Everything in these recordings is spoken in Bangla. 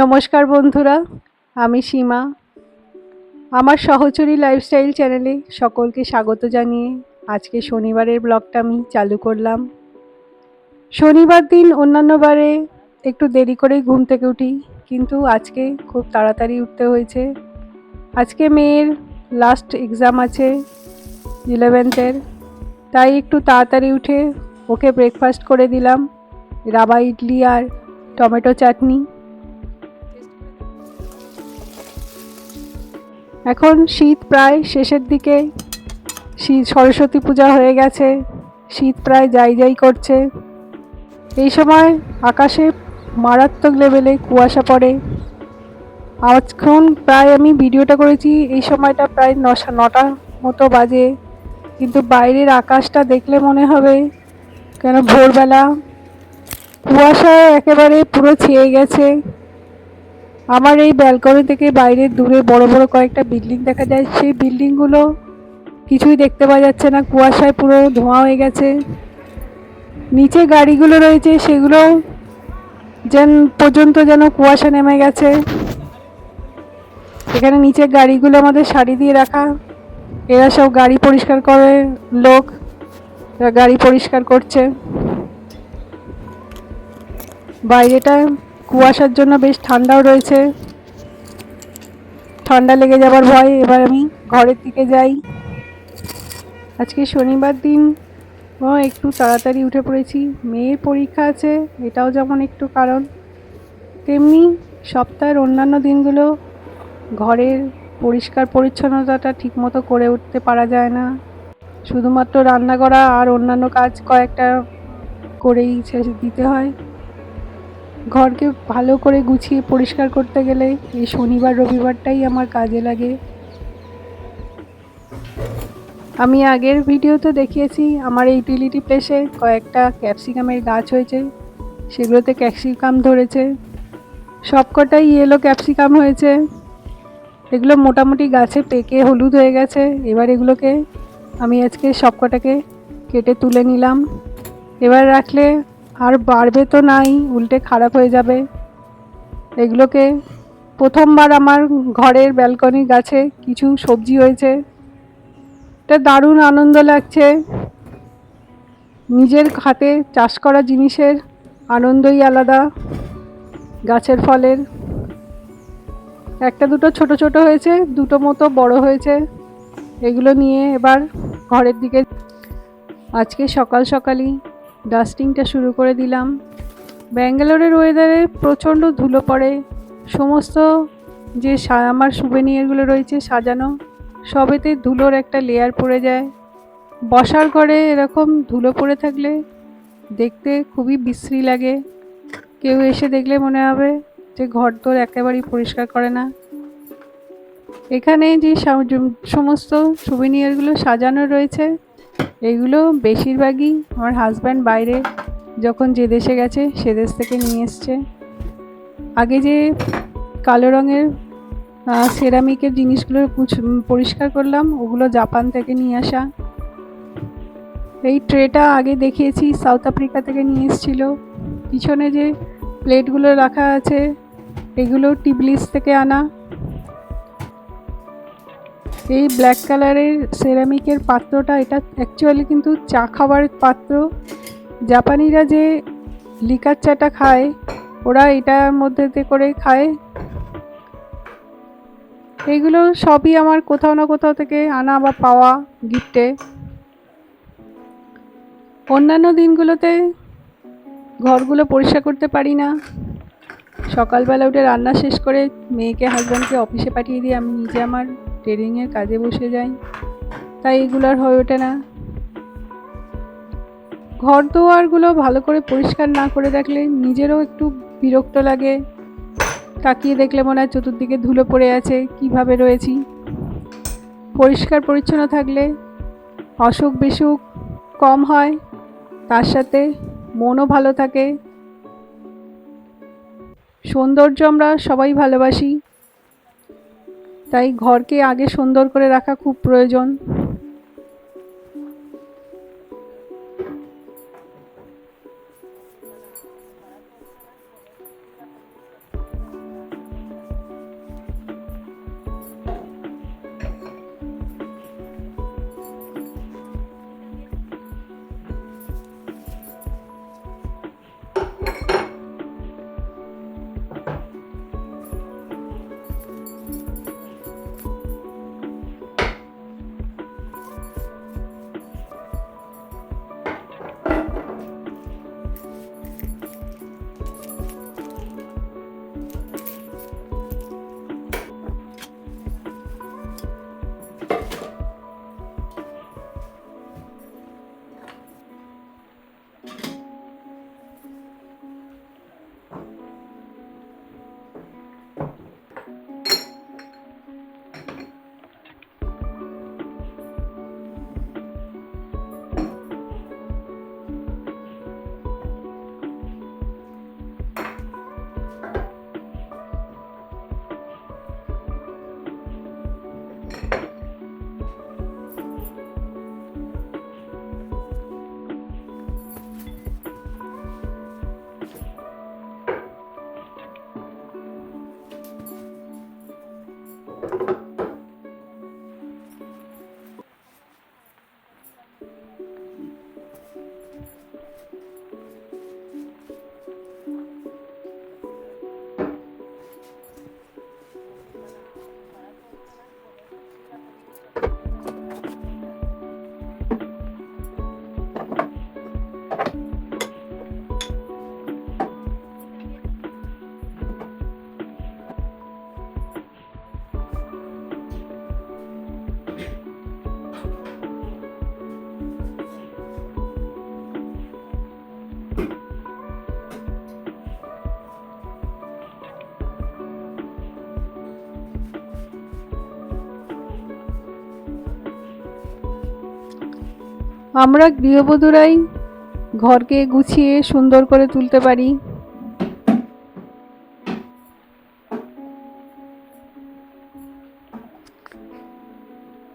নমস্কার বন্ধুরা, আমি সীমা। আমার সহচরী লাইফস্টাইল চ্যানেলে সকলকে স্বাগত জানিয়ে আজকে শনিবারের ব্লগটা আমি চালু করলাম। শনিবার দিন অন্যান্য বারে একটু দেরি করেই ঘুম থেকে উঠি, কিন্তু আজকে খুব তাড়াতাড়ি উঠতে হয়েছে। আজকে মেয়ের লাস্ট এক্সাম আছে ইলেভেন্থের তাই একটু তাড়াতাড়ি উঠে ওকে ব্রেকফাস্ট করে দিলাম। রাবা ইডলি আর টমেটো চাটনি। এখন শীত প্রায় শেষের দিকে। শীত সরস্বতী পূজা হয়ে গেছে। শীত প্রায় যাই যাই করছে। এই সময় আকাশে মারাত্মক লেভেলে কুয়াশা পড়ে। আজক্ষণ প্রায় আমি ভিডিওটা করেছি, এই সময়টা প্রায় নশা, নটা মতো বাজে। কিন্তু বাইরের আকাশটা দেখলে মনে হবে কেন ভোরবেলা কুয়াশায় একেবারে পুরো ছেয়ে গেছে। আমার এই ব্যালকনি থেকে বাইরে দূরে বড় বড় কয়েকটা বিল্ডিং দেখা যায়। সেই বিল্ডিংগুলো কিছুই দেখতে পাওয়া যাচ্ছে না। কুয়াশায় পুরো ধোঁয়া হয়ে গেছে। নিচে গাড়িগুলো রয়েছে, সেগুলো যেন পর্যন্ত যেন কুয়াশা নেমে গেছে। এখানে নিচে গাড়িগুলো আমাদের সারি দিয়ে রাখা। এরা সব গাড়ি পরিষ্কার করে, লোক গাড়ি পরিষ্কার করছে। বাইরেটা কুয়াশার জন্য বেশ ঠান্ডাও রয়েছে। ঠান্ডা লেগে যাবার ভয়, এবার আমি ঘরের দিকে যাই। আজকে শনিবার দিন, ও, একটু তাড়াতাড়ি উঠে পড়েছি। মেয়ের পরীক্ষা আছে, এটাও যেমন একটু কারণ। তেমনি সপ্তাহের অন্যান্য দিনগুলো ঘরের পরিষ্কার পরিচ্ছন্নতাটা ঠিকমতো করে উঠতে পারা যায় না। শুধুমাত্র রান্না করা আর অন্যান্য কাজ কয়েকটা করেই দিতে হয়। ঘরকে ভালো করে গুছিয়ে পরিষ্কার করতে গেলে এই শনিবার, রবিবারটাই আমার কাজে লাগে। আমি আগের ভিডিওতে দেখিয়েছি, আমার এই ইউটিলিটি প্লেসে কয়েকটা ক্যাপসিকামের গাছ হয়েছে, সেগুলোতে ক্যাপসিকাম ধরেছে। সবকটাই ইয়েলো ক্যাপসিকাম হয়েছে। এগুলো মোটামুটি গাছে পেকে হলুদ হয়ে গেছে, এবার এগুলোকে আমি আজকে সবকটাকে কেটে তুলে নিলাম। এবার রাখলে আর বাড়বে তো নাই, উল্টে খারাপ হয়ে যাবে। এগুলোকে প্রথমবার আমার ঘরের ব্যালকনি গাছে কিছু সবজি হয়েছে। এটা দারুণ আনন্দ লাগছে। নিজের হাতে চাষ করা জিনিসের আনন্দই আলাদা, গাছের ফলের। একটা দুটো ছোট ছোট হয়েছে, দুটো মতো বড় হয়েছে। এগুলো নিয়ে এবার ঘরের দিকে আজকে সকাল সকালই ডাস্টিংটা শুরু করে দিলাম। ব্যাঙ্গালোরের ওয়েদারে প্রচণ্ড ধুলো পড়ে। সমস্ত যে আমার সুবেনিয়ারগুলো রয়েছে সাজানো, সবেতে ধুলোর একটা লেয়ার পড়ে যায়। বসার ঘরে এরকম ধুলো পড়ে থাকলে দেখতে খুবই বিশ্রী লাগে। কেউ এসে দেখলে মনে হবে যে ঘর তোর একেবারেই পরিষ্কার করে না। এখানে যে সমস্ত সুবিনিয়ারগুলো সাজানো রয়েছে এগুলো বেশিরভাগই আমার হাজব্যান্ড বাইরে যখন যে দেশে গেছে, সে দেশ থেকে নিয়ে এসছে। আগে যে কালো রঙের সেরামিকের জিনিসগুলো পরিষ্কার করলাম, ওগুলো জাপান থেকে নিয়ে আসা। এই ট্রেটা আগে দেখিয়েছি সাউথ আফ্রিকা থেকে নিয়ে এসেছিল। পিছনে যে প্লেটগুলো রাখা আছে, এগুলো টিবলিস থেকে আনা। এই ব্ল্যাক কালারের সেরামিকের পাত্রটা, এটা অ্যাকচুয়ালি কিন্তু চা খাবার পাত্র। জাপানিরা যে লিকার চাটা খায়, ওরা এটার মধ্যে করে খায়। এইগুলো সবই আমার কোথাও না কোথাও থেকে আনা বা পাওয়া গিফটে অন্যান্য দিনগুলোতে ঘরগুলো পরিষ্কার করতে পারি না। সকালবেলা উঠে রান্না শেষ করে মেয়েকে হাজব্যান্ডকে অফিসে পাঠিয়ে দিয়ে আমি নিজে আমার ট্রেডিংয়ের কাজে বসে যাই। তাই এগুলো আর হয়ে ওঠে না। ঘর দোয়ারগুলো ভালো করে পরিষ্কার না করে দেখলে নিজেরও একটু বিরক্ত লাগে। তাকিয়ে দেখলে মনে হয় চতুর্দিকে ধুলো পড়ে আছে, কীভাবে রয়েছি? পরিষ্কার পরিচ্ছন্ন থাকলে অসুখ বিসুখ কম হয়, তার সাথে মনও ভালো থাকে। সৌন্দর্য আমরা সবাই ভালোবাসি। তাই ঘরকে আগে সুন্দর করে রাখা খুব প্রয়োজন। আমরা গৃহবধূরাই ঘরকে গুছিয়ে সুন্দর করে তুলতে পারি।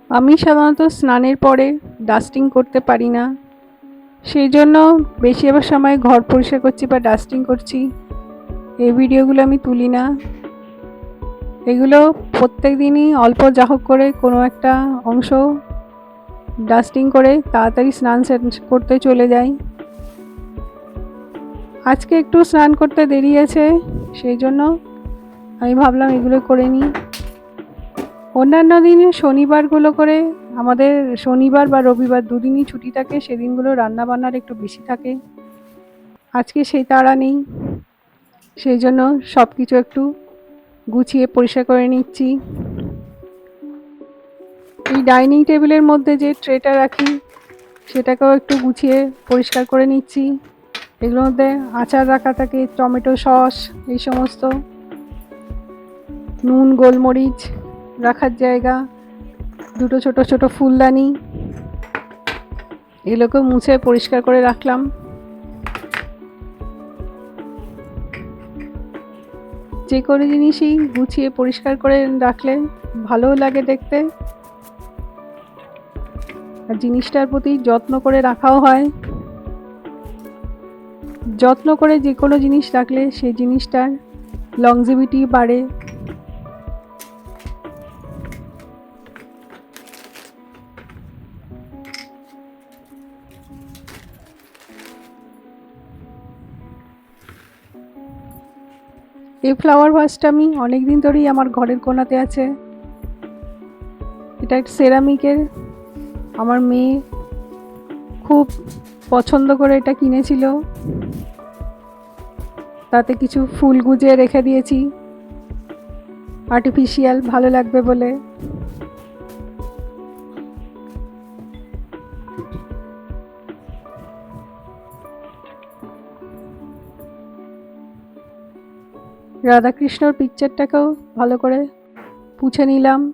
আমি সাধারণত স্নানের পরে ডাস্টিং করতে পারি না। সেই জন্য বেশিরভাগ সময় ঘর পরিষ্কার করছি বা ডাস্টিং করছি। এই ভিডিওগুলো আমি তুলি না। এগুলো প্রত্যেক দিনই অল্প যা করে কোনো একটা অংশ ডাস্টিং করে তাড়াতাড়ি স্নান করতে চলে যাই। আজকে একটু স্নান করতে দেরি আছে, সেই জন্য আমি ভাবলাম এগুলো করে নিই। অন্যান্য দিনে শনিবারগুলো করে, আমাদের শনিবার বা রবিবার দুদিনই ছুটি থাকে, সেদিনগুলো রান্না বান্নার একটু বেশি থাকে। আজকে সেই তাড়া নেই, সেই জন্য সব কিছু একটু গুছিয়ে পরিষ্কার করে নিচ্ছি। এই ডাইনিং টেবিলের মধ্যে যে ট্রেটা রাখি, সেটাকেও একটু গুছিয়ে পরিষ্কার করে নিচ্ছি। এগুলোর মধ্যে আচার রাখা থাকে, টমেটো সস, এই সমস্ত। নুন, গোলমরিচ রাখার জায়গা, দুটো ছোট ছোট ফুলদানি। এগুলোকে মুছে পরিষ্কার করে রাখলাম। যে কোনো জিনিসই গুছিয়ে পরিষ্কার করে রাখলে ভালোও লাগে দেখতে। আর জিনিসটার প্রতি যত্ন করে রাখাও হয়। যত্ন করে যে কোনো জিনিস রাখলে সেই জিনিসটার লংজিভিটি বাড়ে। এই ফ্লাওয়ার ভাসটা আমি অনেক দিন ধরেই আমার ঘরের কোণাতে আছে। এটা একটা সেরামিকের আমার মেয়ে খুব পছন্দ করে এটা কিনেছিল। তাতে কিছু ফুল গুজে রেখে দিয়েছি। আর্টিফিশিয়াল ভালো লাগবে বলে। রাধাকৃষ্ণর পিকচারটাকেও ভালো করে পুছে নিলাম।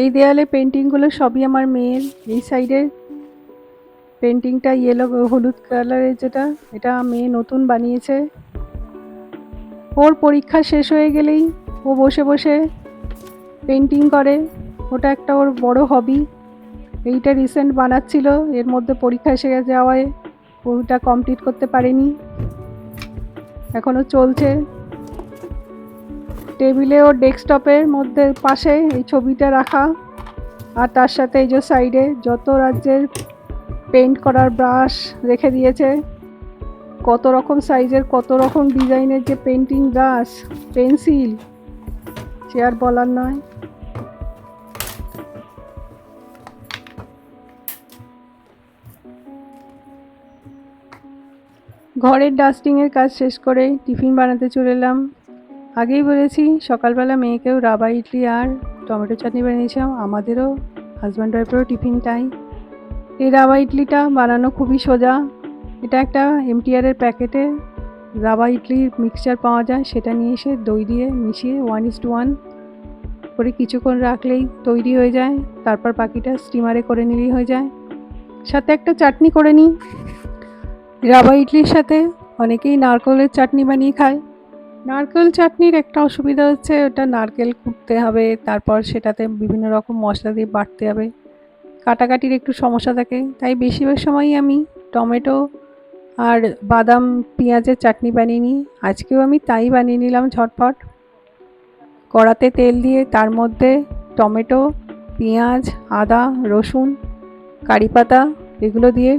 এই দেয়ালে পেন্টিংগুলো সবই আমার মেয়ের। এই সাইডের পেন্টিংটা ইয়েলো হলুদ কালারের যেটা, এটা মেয়ে নতুন বানিয়েছে। ওর পরীক্ষা শেষ হয়ে গেলেই ও বসে বসে পেন্টিং করে। ওটা একটা ওর বড় হবি এইটা রিসেন্ট বানাচ্ছিল, এর মধ্যে পরীক্ষা এসে যাওয়ায়। ওটা কমপ্লিট করতে পারেনি। এখনও চলছে। টেবিলে ও ডেস্কটপের মধ্যে, পাশে এই ছবিটা রাখা। আর তার সাথে এই যে সাইডে যত রাজ্যের পেন্ট করার ব্রাশ রেখে দিয়েছে, কত রকম সাইজের, কত রকম ডিজাইনের যে পেন্টিং ব্রাশ, পেন্সিল, সে আর বলার নয়। ঘরের ডাস্টিংয়ের কাজ শেষ করে টিফিন বানাতে চলে এলাম। আগেই বলেছি, সকালবেলা মেয়েকেও রাবা ইডলি আর টমেটো চাটনি বানিয়েছিলাম আমাদেরও হাজব্যান্ড ওয়াইফেরও টিফিন টাই এই রাবা ইডলিটা বানানো খুবই সোজা। এটা একটা এমটিআরের প্যাকেটে রাবা ইডলির মিক্সচার পাওয়া যায়। সেটা নিয়ে এসে দই দিয়ে মিশিয়ে ওয়ান ইস টু ওয়ান করে কিছুক্ষণ রাখলেই তৈরি হয়ে যায়। তারপর বাকিটা স্টিমারে করে নিলেই হয়ে যায়। সাথে একটা চাটনি করে নিই। রাবা ইডলির সাথে অনেকেই নারকেলের চাটনি বানিয়ে খায়। নারকেল চাটনির একটা অসুবিধা হচ্ছে, ওটা নারকেল কুটতে হবে, তারপর সেটাতে বিভিন্ন রকম মশলা দিয়ে বাটতে হবে। কাটাকাটির একটু সমস্যা থাকে, তাই বেশিরভাগ সময়ই আমি টমেটো আর বাদাম পেঁয়াজের চাটনি বানিয়ে নিই। আজকেও আমি তাই বানিয়ে নিলাম ঝটপট। কড়াতে তেল দিয়ে তার মধ্যে টমেটো, পেঁয়াজ, আদা, রসুন কারি পাতা এগুলো দিয়ে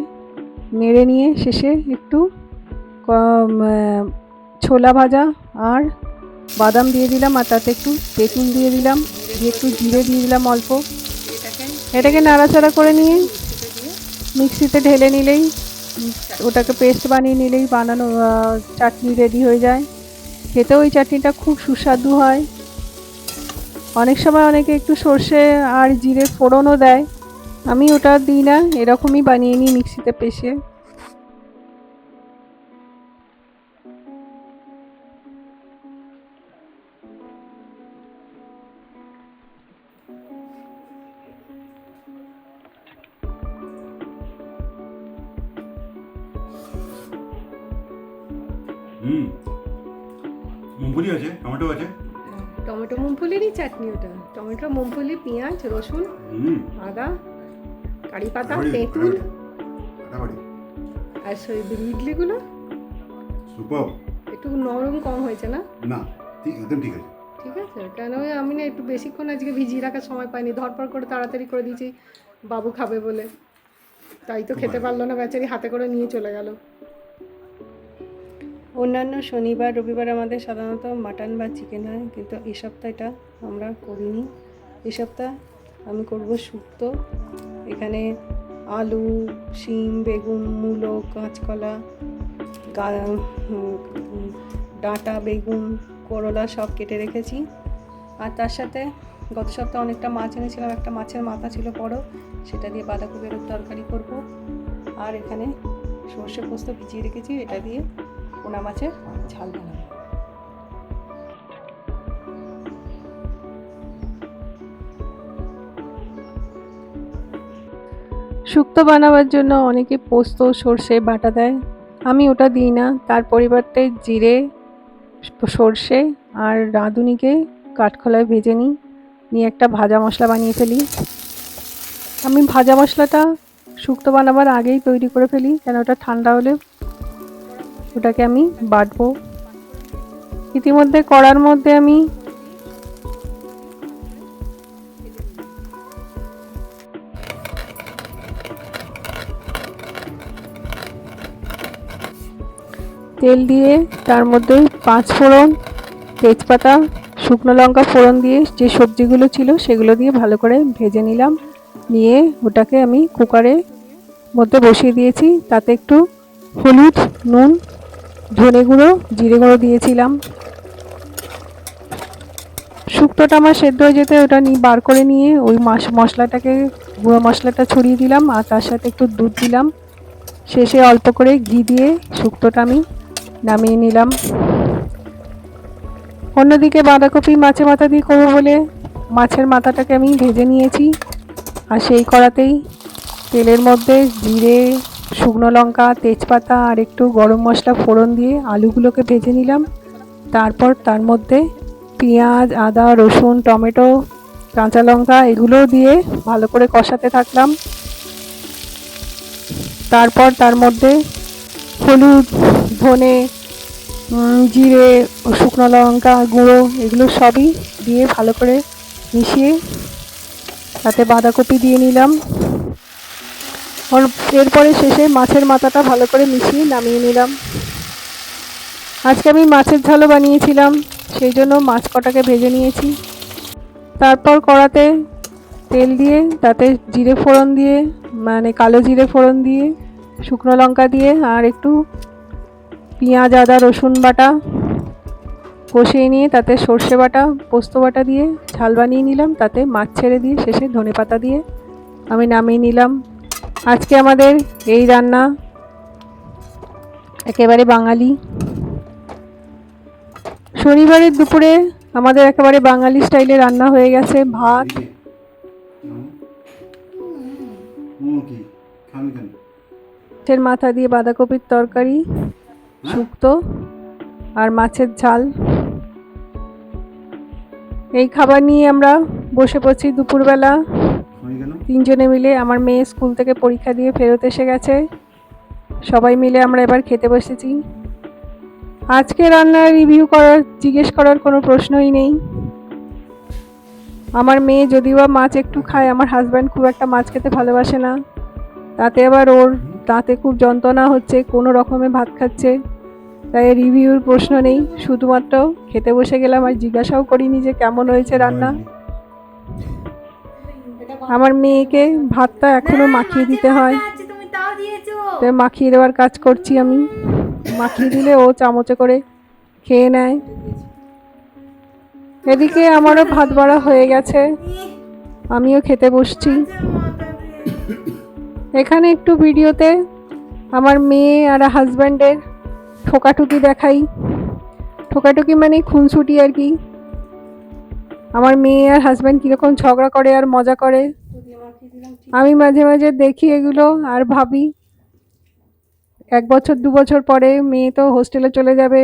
নেড়ে নিয়ে শেষে একটু ছোলা ভাজা আর বাদাম দিয়ে দিলাম আর তাতে একটু তেঁতুল দিয়ে দিলাম, দিয়ে একটু জিরে দিয়ে দিলাম অল্প। এটাকে নাড়াচাড়া করে নিয়ে মিক্সিতে ঢেলে নিলেই ওটাকে পেস্ট বানিয়ে নিলেই বানানো চাটনি রেডি হয়ে যায়। খেতেও ওই চাটনিটা খুব সুস্বাদু হয়। অনেক সময় অনেকে একটু সর্ষে আর জিরে ফোড়নও দেয়। আমি ওটা দিই না, এরকমই বানিয়ে নিই মিক্সিতে পেষে হুম। মুমফলি আছে টমেটো আছে? টমেটো মুমফলিরই চাটনি ওটা। টমেটো মুমফুলি পেঁয়াজ রসুন আদা কারি পাতা তেঁতুল আর সেই ইডলিগুলো? সুপার। একটু নরম কম হয়েছে না? না ঠিক একদম ঠিক আছে। ঠিক আছে কেন ওই আমি না একটু বেশিক্ষণ আজকে ভিজিয়ে রাখার সময় পাইনি। ধরপড় করে তাড়াতাড়ি করে দিয়েছি বাবু খাবে বলে। তাই তো খেতে পারল না বেচারি হাতে করে নিয়ে চলে গেল। অন্যান্য শনিবার, রবিবার আমাদের সাধারণত মাটন বা চিকেন হয়, কিন্তু এই সপ্তাহ এটা আমরা করিনি। এই সপ্তাহ আমি করব শুক্তো। এখানে আলু, শিম, বেগুন মূলো কাঁচকলা ডাঁটা, বেগুন, করলা সব কেটে রেখেছি। আর তার সাথে গত সপ্তাহে অনেকটা মাছ এনেছিলাম, একটা মাছের মাথা ছিল বড়, সেটা দিয়ে বাঁধাকপির তরকারি করব। আর এখানে সর্ষে পোস্ত ভিজিয়ে রেখেছি, এটা দিয়ে পোনা মাছের ঝাল বানাবো। শুক্তো বানাবার জন্য অনেকে পোস্ত, সর্ষে, বাটা দেয়। আমি ওটা দিই না। তার পরিবর্তে জিরে, সর্ষে আর রাঁধুনিকে কাঠখোলায় ভেজে নিই। নিয়ে একটা ভাজা মশলা বানিয়ে ফেলি। আমি ভাজা মশলাটা শুক্তো বানাবার আগেই তৈরি করে ফেলি। কেন ওটা ঠান্ডা হলে ওটাকে আমি বাটবো। ইতিমধ্যে কড়ার মধ্যে আমি তেল দিয়ে তার মধ্যে পাঁচ ফোড়ন তেজপাতা, শুকনো লঙ্কা ফোড়ন দিয়ে যে সবজিগুলো ছিল সেগুলো দিয়ে ভালো করে ভেজে নিলাম। নিয়ে ওটাকে আমি কুকারে মধ্যে বসিয়ে দিয়েছি। তাতে একটু হলুদ, নুন ধনে গুঁড়ো, জিরে গুঁড়ো দিয়েছিলাম। শুক্তোটা আমার সেদ্ধ হয়ে যেতে ওটা নিয়ে বার করে নিয়ে ওই মশলাটাকে, গুঁড়ো মশলাটা ছড়িয়ে দিলাম আর তার সাথে একটু দুধ দিলাম। শেষে অল্প করে ঘি দিয়ে শুক্তোটা আমি নামিয়ে নিলাম। অন্যদিকে বাঁধাকপি মাছের মাথা দিয়ে করব বলে মাছের মাথাটাকে আমি ভেজে নিয়েছি। আর সেই কড়াতেই তেলের মধ্যে জিরে শুকনো লঙ্কা, তেজপাতা আর একটু গরম মশলা ফোড়ন দিয়ে আলুগুলোকে ভেজে নিলাম। তারপর তার মধ্যে পেঁয়াজ, আদা, রসুন, টমেটো, কাঁচা লঙ্কা এগুলো দিয়ে ভালো করে কষাতে থাকলাম। তারপর তার মধ্যে হলুদ, ধনে জিরে, শুকনো লঙ্কা, গুঁড়ো এগুলো সবই দিয়ে ভালো করে মিশিয়ে তাতে বাঁধাকপি দিয়ে নিলাম। এরপরে শেষে মাছের মাথাটা ভালো করে মিশিয়ে নামিয়ে নিলাম। আজকে আমি মাছের ঝালও বানিয়েছিলাম, সেই জন্য মাছ কটাকে ভেজে নিয়েছি। তারপর কড়াতে তেল দিয়ে, তাতে জিরে ফোড়ন দিয়ে মানে কালো জিরে ফোড়ন দিয়ে, শুকনো লঙ্কা দিয়ে, আর একটু পেঁয়াজ, আদা, রসুন বাটা কষিয়ে নিয়ে, তাতে সর্ষে বাটা, পোস্ত বাটা দিয়ে ঝাল বানিয়ে নিলাম। তাতে মাছ ছেড়ে দিয়ে শেষে ধনে পাতা দিয়ে আমি নামিয়ে নিলাম। আজকে আমাদের এই রান্না একেবারে বাঙালি। শনিবারের দুপুরে আমাদের একেবারে বাঙালি স্টাইলে রান্না হয়ে গেছে ভাত। মাছের মাথা দিয়ে বাঁধাকপির তরকারি শুক্তো আর মাছের ঝাল। এই খাবার নিয়ে আমরা বসে পড়ছি দুপুরবেলা। তিনজনে মিলে আমার মেয়ে স্কুল থেকে পরীক্ষা দিয়ে ফেরত এসে গেছে। সবাই মিলে আমরা এবার খেতে বসেছি। আজকে রান্নার রিভিউ করার জিজ্ঞেস করার কোনো প্রশ্নই নেই। আমার মেয়ে যদিও বা মাছ একটু খায় আমার হাজব্যান্ড খুব একটা মাছ খেতে ভালোবাসে না। তাতে আবার ওর দাঁতে খুব যন্ত্রণা হচ্ছে কোনো রকমে ভাত খাচ্ছে। তাই রিভিউর প্রশ্ন নেই। শুধুমাত্র খেতে বসে গেলাম আর জিজ্ঞাসাও করিনি যে কেমন হয়েছে রান্না। আমার মেয়েকে ভাতটা এখনও মাখিয়ে দিতে হয়। তাই মাখিয়ে দেওয়ার কাজ করছি আমি। মাখিয়ে দিলে ও চামচে করে খেয়ে নেয়। এদিকে আমারও ভাত বাড়া হয়ে গেছে। আমিও খেতে বসছি। এখানে একটু ভিডিওতে আমার মেয়ে আর হাজব্যান্ডের ঠোকাঠুকি দেখাই। ঠোকাঠুকি মানে খুনসুটি আর কি। আমার মেয়ে আর হাজব্যান্ড কীরকম ঝগড়া করে আর মজা করে? আমি মাঝে মাঝে দেখি এগুলো আর ভাবি। এক বছর দু বছর পরে মেয়ে তো হোস্টেলে চলে যাবে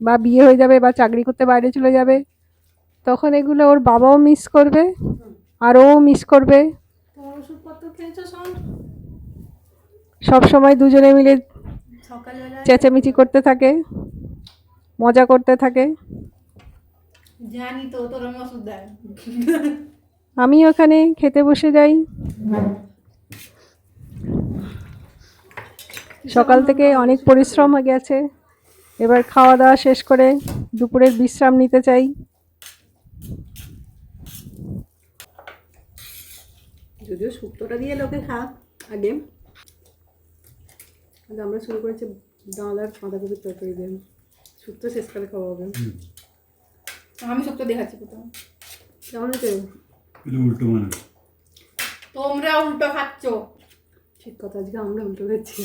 বা বিয়ে হয়ে যাবে বা চাকরি করতে বাইরে চলে যাবে। তখন এগুলো ওর বাবাও মিস করবে আর ও মিস করবে। সব সময় দুজনে মিলে চেঁচামেচি করতে থাকে মজা করতে থাকে। জানি তো তোর আমি ওষুধ দেয় আমি ওখানে খেতে বসে যাই। সকাল থেকে অনেক পরিশ্রম হয়ে গেছে। এবার খাওয়া দাওয়া শেষ করে দুপুরের বিশ্রাম নিতে চাই। যদিও শুক্তোটা দিয়ে লোকে খাক আগে। আমরা শুরু করেছি ডাল আর বাঁধাকপির তরকারি দিয়ে। শুক্তো শেষকালে খাওয়া হবে। আমি সব তো দেখাচ্ছি প্রথম কেমন হয়েছে এগুলো উল্টো মানে তোমরা উল্টো খাচ্ছ ঠিক কথা আজকে আমরা উল্টো খাচ্ছি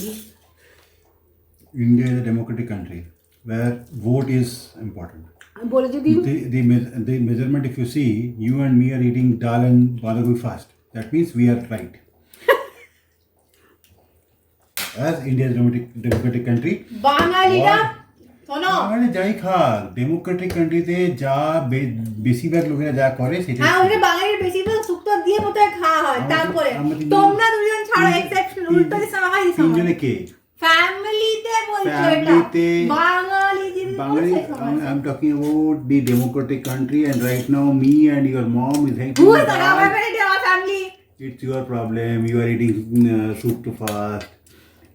India is a democratic country where vote is important. বলে যদি The, the, me- the measurement, if you see, you and me are eating dal and badagobi fast. That means we are right. As India is a democratic, democratic country, বাঙালিরা What? শোনো মানে যাই খাক ডেমোক্রেটিক কান্ট্রিতে যা বে- বেশিরভাগ লোকেরা যা করে সেটা হ্যাঁ ওইটা বাঙালির বেশিরভাগ শুক্তো দিয়ে মতো খাওয়া হয় আমরা তো- তারপরে আমরা তিনজন- তোমরা দুজন ছাড়া তিন- এক্সেপশন তিন- উল্টো দিছে আমার দিছে তিনজনে কে ফ্যামিলিতে বলছো এটা Family-তে- বাঙালি যদি Bangladesh, বলছে সমাজ। I'm, I'm talking about the democratic country, and right now, me and your mom is Who hating is the dal. government in our family? It's your problem. You are eating uh, soup too fast.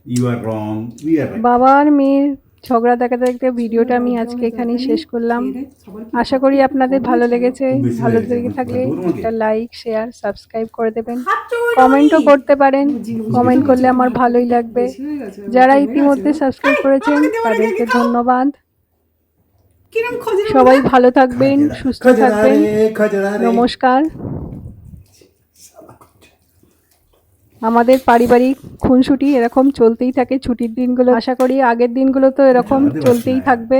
You are wrong. We are right. বাবা আর মেয়ের ঝগড়া দেখাতে দেখতে ভিডিওটা আমি আজকে এখানেই শেষ করলাম। আশা করি আপনাদের ভালো লেগেছে। ভালো লেগে থাকলে একটা লাইক, শেয়ার, সাবস্ক্রাইব করে দেবেন। কমেন্টও করতে পারেন। কমেন্ট করলে আমার ভালোই লাগবে। যারা ইতিমধ্যে সাবস্ক্রাইব করেছেন, তাদেরকে ধন্যবাদ। সবাই ভালো থাকবেন, সুস্থ থাকবেন। নমস্কার। আমাদের পারিবারিক খুনসুটি এরকম চলতেই থাকে ছুটির দিনগুলো আশা করি আগের দিনগুলো তো এরকম চলতেই থাকবে।